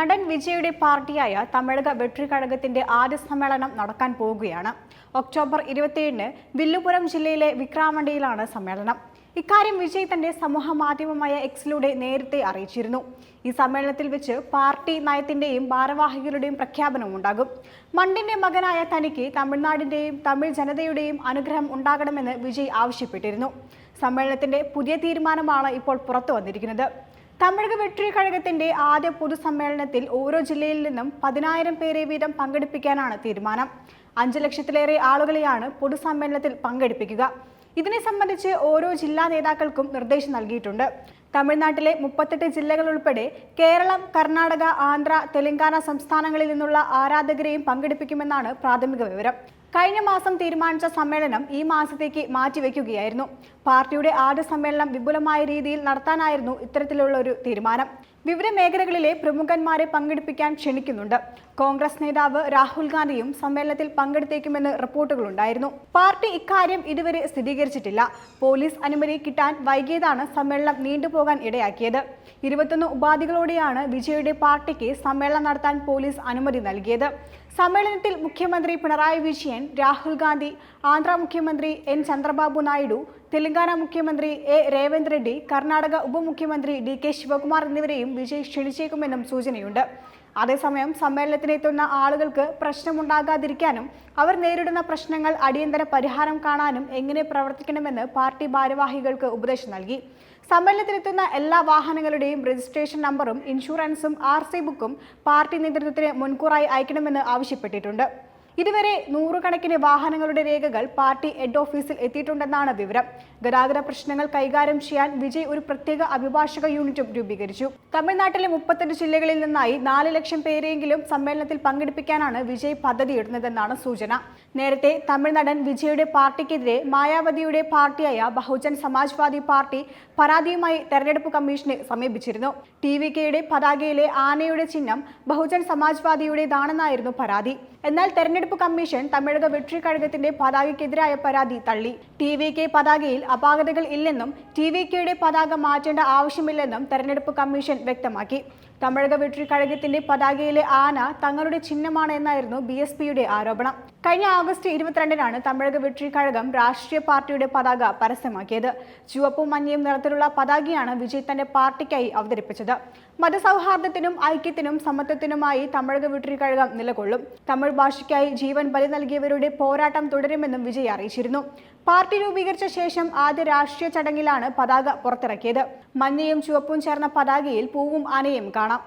നടൻ വിജയുടെ പാർട്ടിയായ തമിഴക വെട്രി കഴകത്തിന്റെ ആദ്യ സമ്മേളനം നടക്കാൻ പോവുകയാണ് ഒക്ടോബർ ഇരുപത്തിയേഴിന് വില്ലുപുരം ജില്ലയിലെ വിക്രാമണ്ടിയിലാണ് സമ്മേളനം. ഇക്കാര്യം വിജയ് തന്റെ സമൂഹ മാധ്യമമായ എക്സിലൂടെ നേരത്തെ അറിയിച്ചിരുന്നു. ഈ സമ്മേളനത്തിൽ വെച്ച് പാർട്ടി നയത്തിന്റെയും ഭാരവാഹികളുടെയും പ്രഖ്യാപനം ഉണ്ടാകും. മണ്ടിന്റെ മകനായ തനിക്ക് തമിഴ്നാടിന്റെയും തമിഴ് ജനതയുടെയും അനുഗ്രഹം ഉണ്ടാകണമെന്ന് വിജയ് ആവശ്യപ്പെട്ടിരുന്നു. സമ്മേളനത്തിന്റെ പുതിയ തീരുമാനമാണ് ഇപ്പോൾ പുറത്തു വന്നിരിക്കുന്നത്. തമിഴക വെട്രി കഴകത്തിന്റെ ആദ്യ പൊതുസമ്മേളനത്തിൽ ഓരോ ജില്ലയിൽ നിന്നും പതിനായിരം പേരെ വീതം പങ്കെടുപ്പിക്കാനാണ് തീരുമാനം. അഞ്ച് ലക്ഷത്തിലേറെ ആളുകളെയാണ് പൊതുസമ്മേളനത്തിൽ പങ്കെടുപ്പിക്കുക. ഇതിനെ സംബന്ധിച്ച് ഓരോ ജില്ലാ നേതാക്കൾക്കും നിർദ്ദേശം നൽകിയിട്ടുണ്ട്. തമിഴ്നാട്ടിലെ മുപ്പത്തെട്ട് ജില്ലകൾ ഉൾപ്പെടെ കേരളം കർണാടക ആന്ധ്ര തെലങ്കാന സംസ്ഥാനങ്ങളിൽ നിന്നുള്ള ആരാധകരെയും പങ്കെടുപ്പിക്കുമെന്നാണ് പ്രാഥമിക വിവരം. കഴിഞ്ഞ മാസം തീരുമാനിച്ച സമ്മേളനം ഈ മാസത്തേക്ക് മാറ്റിവെക്കുകയായിരുന്നു. പാർട്ടിയുടെ ആദ്യ സമ്മേളനം വിപുലമായ രീതിയിൽ നടത്താനായിരുന്നു ഇത്തരത്തിലുള്ള ഒരു തീരുമാനം. വിവിധ മേഖലകളിലെ പ്രമുഖന്മാരെ പങ്കെടുപ്പിക്കാൻ ക്ഷണിക്കുന്നുണ്ട്. കോൺഗ്രസ് നേതാവ് രാഹുൽ ഗാന്ധിയും സമ്മേളനത്തിൽ പങ്കെടുത്തേക്കുമെന്ന് റിപ്പോർട്ടുകളുണ്ടായിരുന്നു. പാർട്ടി ഇക്കാര്യം ഇതുവരെ സ്ഥിരീകരിച്ചിട്ടില്ല. പോലീസ് അനുമതി കിട്ടാൻ വൈകിയതാണ് സമ്മേളനം നീണ്ടുപോകാൻ ഇടയാക്കിയത്. ഇരുപത്തൊന്ന് ഉപാധികളോടെയാണ് വിജയുടെ പാർട്ടിക്ക് സമ്മേളനം നടത്താൻ പോലീസ് അനുമതി നൽകിയത്. സമ്മേളനത്തിൽ മുഖ്യമന്ത്രി പിണറായി വിജയൻ രാഹുൽ ഗാന്ധി ആന്ധ്ര മുഖ്യമന്ത്രി എൻ. ചന്ദ്രബാബു നായിഡു തെലങ്കാന മുഖ്യമന്ത്രി എ രേവന്ത് റെഡ്ഡി കർണാടക ഉപമുഖ്യമന്ത്രി ഡി കെ ശിവകുമാർ എന്നിവരെയും വിജയ് ക്ഷണിച്ചേക്കുമെന്നും സൂചനയുണ്ട്. അതേസമയം സമ്മേളനത്തിനെത്തുന്ന ആളുകൾക്ക് പ്രശ്നമുണ്ടാകാതിരിക്കാനും അവർ നേരിടുന്ന പ്രശ്നങ്ങൾ അടിയന്തര പരിഹാരം കാണാനും എങ്ങനെ പ്രവർത്തിക്കണമെന്ന് പാർട്ടി ഭാരവാഹികൾക്ക് ഉപദേശം നൽകി. സമ്മേളനത്തിലെത്തുന്ന എല്ലാ വാഹനങ്ങളുടെയും രജിസ്ട്രേഷൻ നമ്പറും ഇൻഷുറൻസും ആർ ബുക്കും പാർട്ടി നേതൃത്വത്തിന് മുൻകൂറായി അയക്കണമെന്ന് ആവശ്യപ്പെട്ടിട്ടുണ്ട്. ഇതുവരെ നൂറുകണക്കിന് വാഹനങ്ങളുടെ രേഖകൾ പാർട്ടി ഹെഡ് ഓഫീസിൽ എത്തിയിട്ടുണ്ടെന്നാണ് വിവരം. ഗതാഗത പ്രശ്നങ്ങൾ കൈകാര്യം ചെയ്യാൻ വിജയ് ഒരു പ്രത്യേക അഭിഭാഷക യൂണിറ്റും രൂപീകരിച്ചു. തമിഴ്നാട്ടിലെ മുപ്പത്തെട്ട് ജില്ലകളിൽ നിന്നായി നാല് ലക്ഷം പേരെങ്കിലും സമ്മേളനത്തിൽ പങ്കെടുപ്പിക്കാനാണ് വിജയ് പദ്ധതിയിടുന്നതെന്നാണ് സൂചന. നേരത്തെ തമിഴ്നാടൻ വിജയുടെ പാർട്ടിക്കെതിരെ മായാവതിയുടെ പാർട്ടിയായ ബഹുജൻ സമാജ്വാദി പാർട്ടി പരാതിയുമായി തെരഞ്ഞെടുപ്പ് കമ്മീഷനെ സമീപിച്ചിരുന്നു. ടി വി കെയുടെ പതാകയിലെ ആനയുടെ ചിഹ്നം ബഹുജൻ സമാജ്വാദിയുടേതാണെന്നായിരുന്നു പരാതി. എന്നാൽ തെരഞ്ഞെടുപ്പ് കമ്മീഷൻ തമിഴക വെട്രി കഴകത്തിന്റെ പതാകയ്ക്കെതിരായ പരാതി തള്ളി. ടി വി കെ പതാകയിൽ അപാകതകൾ ഇല്ലെന്നും ടി വി കെയുടെ പതാക മാറ്റേണ്ട ആവശ്യമില്ലെന്നും തെരഞ്ഞെടുപ്പ് കമ്മീഷൻ വ്യക്തമാക്കി. തമിഴക വെട്രി കഴകത്തിന്റെ പതാകയിലെ ആന തങ്ങളുടെ ചിഹ്നമാണ് എന്നായിരുന്നു ബി എസ് പിയുടെ ആരോപണം. കഴിഞ്ഞ ആഗസ്റ്റ് ഇരുപത്തിരണ്ടിനാണ് തമിഴക വെട്രി കഴകം രാഷ്ട്രീയ പാർട്ടിയുടെ പതാക പരസ്യമാക്കിയത്. ചുവപ്പും മഞ്ഞയും നിറത്തിലുള്ള പതാകയാണ് വിജയ് തന്റെ പാർട്ടിക്കായി അവതരിപ്പിച്ചത്. മതസൗഹാർദ്ദത്തിനും ഐക്യത്തിനും സമത്വത്തിനുമായി തമിഴക വെട്രി കഴകം നിലകൊള്ളും. തമിഴ് ഭാഷയ്ക്കായി ജീവൻ ബലി നൽകിയവരുടെ പോരാട്ടം തുടരുമെന്നും വിജയ് അറിയിച്ചിരുന്നു. പാർട്ടി രൂപീകരിച്ച ശേഷം ആദ്യ രാഷ്ട്രീയ ചടങ്ങിലാണ് പതാക പുറത്തിറക്കിയത്. മഞ്ഞയും ചുവപ്പും ചേർന്ന പതാകയിൽ പൂവും ആനയും കാണാം.